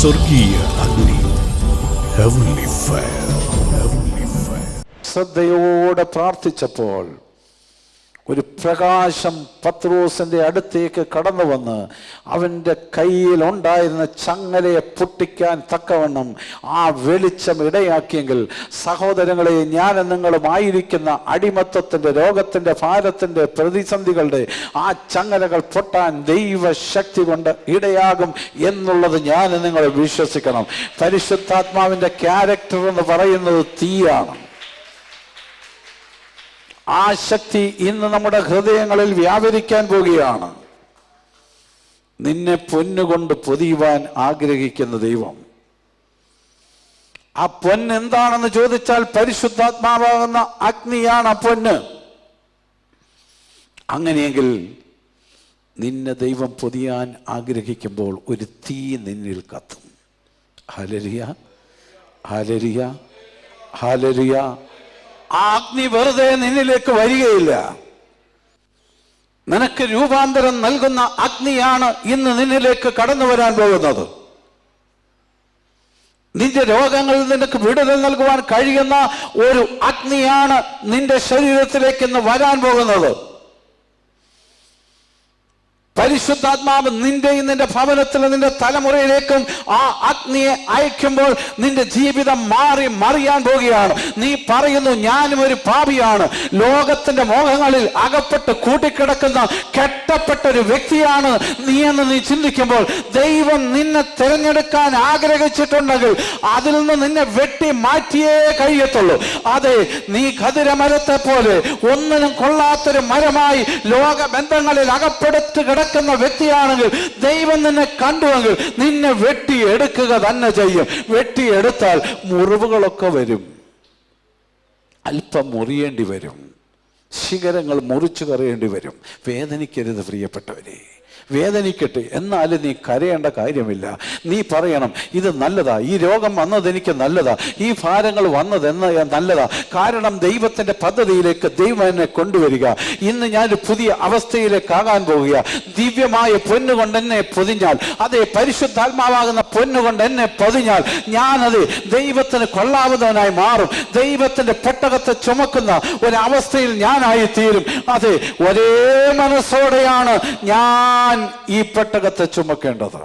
സ്വർഗീയ അഗ്നി. ശ്രദ്ധയോടെ പ്രാർത്ഥിച്ചപ്പോൾ ഒരു പ്രകാശം പത്രോസിന്റെ അടുത്തേക്ക് കടന്നു വന്ന് അവന്റെ കയ്യിൽ ഉണ്ടായിരുന്ന ചങ്ങലയെ പൊട്ടിക്കാൻ തക്കവണ്ണം ആ വെളിച്ചം ഇടയാക്കിയെങ്കിൽ സഹോദരങ്ങളെ ഞാൻ നിങ്ങളുമായിരിക്കുന്ന അടിമത്തത്തിന്റെ രോഗത്തിന്റെ ഭാരത്തിന്റെ പ്രതിസന്ധികളുടെ ആ ചങ്ങലകൾ പൊട്ടാൻ ദൈവശക്തി കൊണ്ട് ഇടയാകും എന്നുള്ളത് ഞാൻ നിങ്ങൾ വിശ്വസിക്കണം. പരിശുദ്ധാത്മാവിന്റെ ക്യാരക്ടർ എന്ന് പറയുന്നത് തീയാണ്. ആ ശക്തി ഇന്ന് നമ്മുടെ ഹൃദയങ്ങളിൽ വ്യാപരിക്കാൻ പോവുകയാണ്. നിന്നെ പൊന്നുകൊണ്ട് പൊതിയുവാൻ ആഗ്രഹിക്കുന്ന ദൈവം. ആ പൊന്ന് എന്താണെന്ന് ചോദിച്ചാൽ പരിശുദ്ധാത്മാവാകുന്ന അഗ്നിയാണ് ആ പൊന്ന്. അങ്ങനെയെങ്കിൽ നിന്നെ ദൈവം പൊതിയാൻ ആഗ്രഹിക്കുമ്പോൾ ഒരു തീ നിന്നിൽ കത്തും. ഹലരിയ ഹലരിയ ഹലരിയ അഗ്നി വെറുതെ നിന്നിലേക്ക് വരികയില്ല. നിനക്ക് രൂപാന്തരം നൽകുന്ന അഗ്നിയാണ് ഇന്ന് നിന്നിലേക്ക് കടന്നു വരാൻ പോകുന്നത്. നിന്റെ രോഗങ്ങളിൽ നിനക്ക് വിടുതൽ നൽകുവാൻ കഴിയുന്ന ഒരു അഗ്നിയാണ് നിന്റെ ശരീരത്തിലേക്ക് ഇന്ന് വരാൻ പോകുന്നത്. പരിശുദ്ധാത്മാവ് നിന്റെയും നിന്റെ ഭവനത്തിൽ നിന്റെ തലമുറയിലേക്കും ആ അഗ്നിയെ അയക്കുമ്പോൾ നിന്റെ ജീവിതം മാറി മറിയാൻ പോവുകയാണ് നീ പറയുന്നു ഞാനും ഒരു പാപിയാണ്. ലോകത്തിന്റെ മോഹങ്ങളിൽ അകപ്പെട്ട് കൂട്ടിക്കിടക്കുന്ന കെട്ടപ്പെട്ട ഒരു വ്യക്തിയാണ് നീ എന്ന് നീ ചിന്തിക്കുമ്പോൾ ദൈവം നിന്നെ തിരഞ്ഞെടുക്കാൻ ആഗ്രഹിച്ചിട്ടുണ്ടെങ്കിൽ അതിൽ നിന്ന് നിന്നെ വെട്ടി മാറ്റിയേ കഴിയത്തുള്ളൂ. അതെ നീ ഖതിരമരത്തെ പോലെ ഒന്നിനും കൊള്ളാത്തൊരു മരമായി ലോക ബന്ധങ്ങളിൽ അകപ്പെടുത്ത് വ്യക്തിയാണെങ്കിൽ ദൈവം നിന്നെ കണ്ടുവെങ്കിൽ നിന്നെ വെട്ടിയെടുക്കുക തന്നെ ചെയ്യും. വെട്ടിയെടുത്താൽ മുറിവുകളൊക്കെ വരും. അല്പം മുറിയേണ്ടി വരും. ശിഖരങ്ങൾ മുറിച്ചു കറിയേണ്ടി വരും. വേദനിക്കരുത് പ്രിയപ്പെട്ടവരെ. വേദനിക്കട്ടെ എന്നാലും നീ കരയേണ്ട കാര്യമില്ല. നീ പറയണം ഇത് നല്ലതാ. ഈ രോഗം വന്നത് എനിക്ക് നല്ലതാ. ഈ ഭാരങ്ങൾ വന്നത് എന്ന് നല്ലതാ. കാരണം ദൈവത്തിന്റെ പദ്ധതിയിലേക്ക് ദൈവം എന്നെ കൊണ്ടുവരിക. ഇന്ന് ഞാൻ പുതിയ അവസ്ഥയിലേക്കാകാൻ പോവുക ദിവ്യമായ പൊന്നുകൊണ്ട് എന്നെ പൊതിഞ്ഞാൽ അതേ പരിശുദ്ധാത്മാവാകുന്ന പൊന്നുകൊണ്ട് എന്നെ പൊതിഞ്ഞാൽ ഞാനത് ദൈവത്തിന് കൊള്ളാവുന്നവനായി മാറും. ദൈവത്തിന്റെ പെട്ടകത്തെ ചുമക്കുന്ന ഒരവസ്ഥയിൽ ഞാനായി തീരും അതെ ഒരേ മനസ്സോടെയാണ് ഞാൻ ഈ പെട്ടകത്തെ ചുമക്കേണ്ടത്